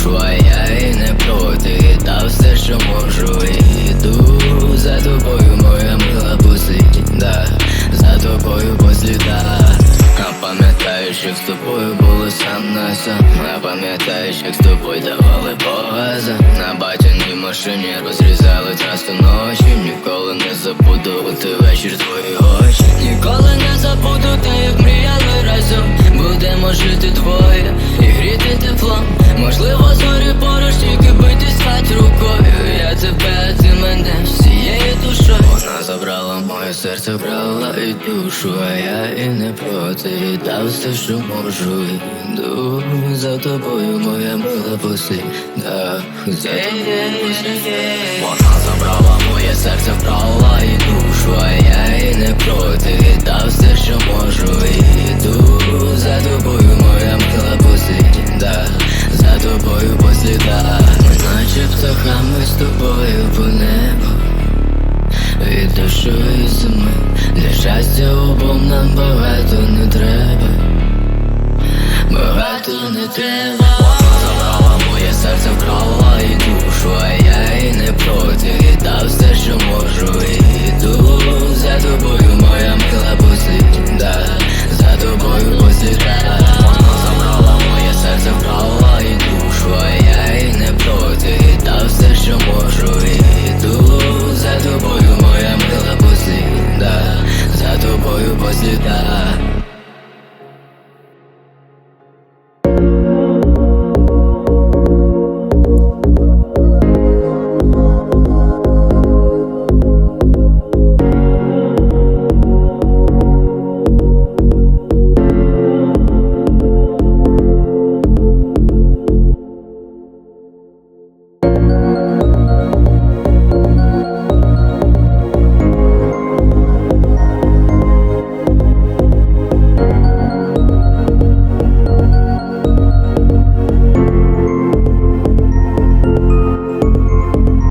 душу, а я і не проти. Та все, що можу, і йду за тобою, моя мила да, за тобою по слідах А пам'ятаєш, як з тобою було сам на сам. А пам'ятаєш, як з тобою давали по На батяній машині розрізали трасу ночі. Ніколи не забуду той вечір твої очі. Ніколи не забуду те, як мріяли разом. Будемо жити двоє і Можливо, зорі поруч, тільки бити спать рукою. Я тебе, ти мене всією душою. Вона забрала моє серце, брала і душу, а я і не проти. І дав все, що можу, йду за тобою, моя мила посидь, да, за тобою. Вона забрала моє серце, брала і душу, а я душої зими Для щастя обом нам багато не треба